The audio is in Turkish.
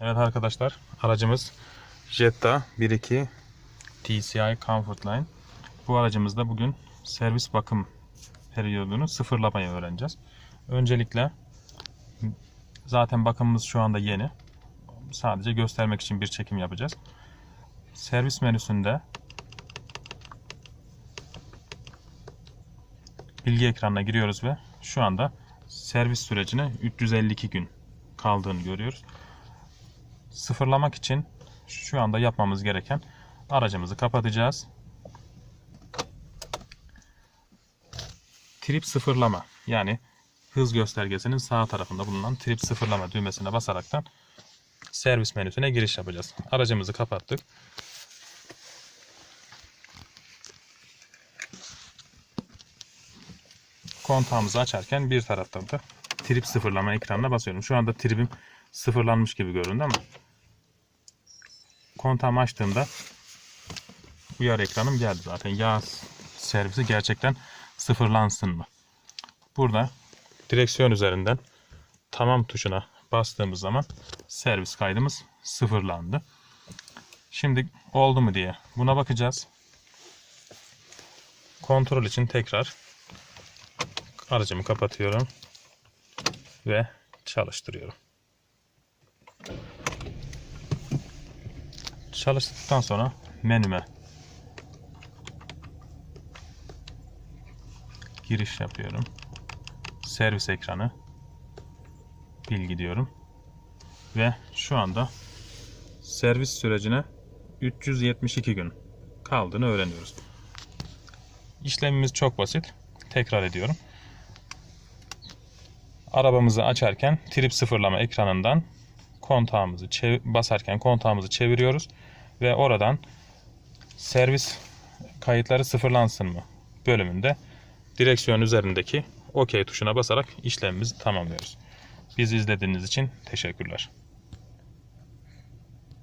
Evet arkadaşlar aracımız Jetta 1.2 TCI Comfortline. Bu aracımızda bugün servis bakım periyodunu sıfırlamayı öğreneceğiz. Öncelikle zaten bakımımız şu anda yeni. Sadece göstermek için bir çekim yapacağız. Servis menüsünde bilgi ekranına giriyoruz ve şu anda servis sürecine 352 gün kaldığını görüyoruz. Sıfırlamak için şu anda yapmamız gereken aracımızı kapatacağız. Trip sıfırlama yani hız göstergesinin sağ tarafında bulunan trip sıfırlama düğmesine basaraktan servis menüsüne giriş yapacağız. Aracımızı kapattık. Kontağımızı açarken bir taraftan da trip sıfırlama ekranına basıyorum. Şu anda tribim sıfırlanmış gibi göründü ama kontağımı açtığımda uyarı ekranım geldi zaten. Yağ servisi gerçekten sıfırlansın mı? Burada direksiyon üzerinden tamam tuşuna bastığımız zaman servis kaydımız sıfırlandı. Şimdi oldu mu diye buna bakacağız. Kontrol için tekrar aracımı kapatıyorum ve çalıştırıyorum. Çalıştıktan sonra menüme giriş yapıyorum. Servis ekranı bilgi diyorum. Ve şu anda servis sürecine 372 gün kaldığını öğreniyoruz. İşlemimiz çok basit. Tekrar ediyorum. Arabamızı açarken trip sıfırlama ekranından kontağımızı basarken kontağımızı çeviriyoruz ve oradan servis kayıtları sıfırlansın mı bölümünde direksiyon üzerindeki OK tuşuna basarak işlemimizi tamamlıyoruz. Bizi izlediğiniz için teşekkürler.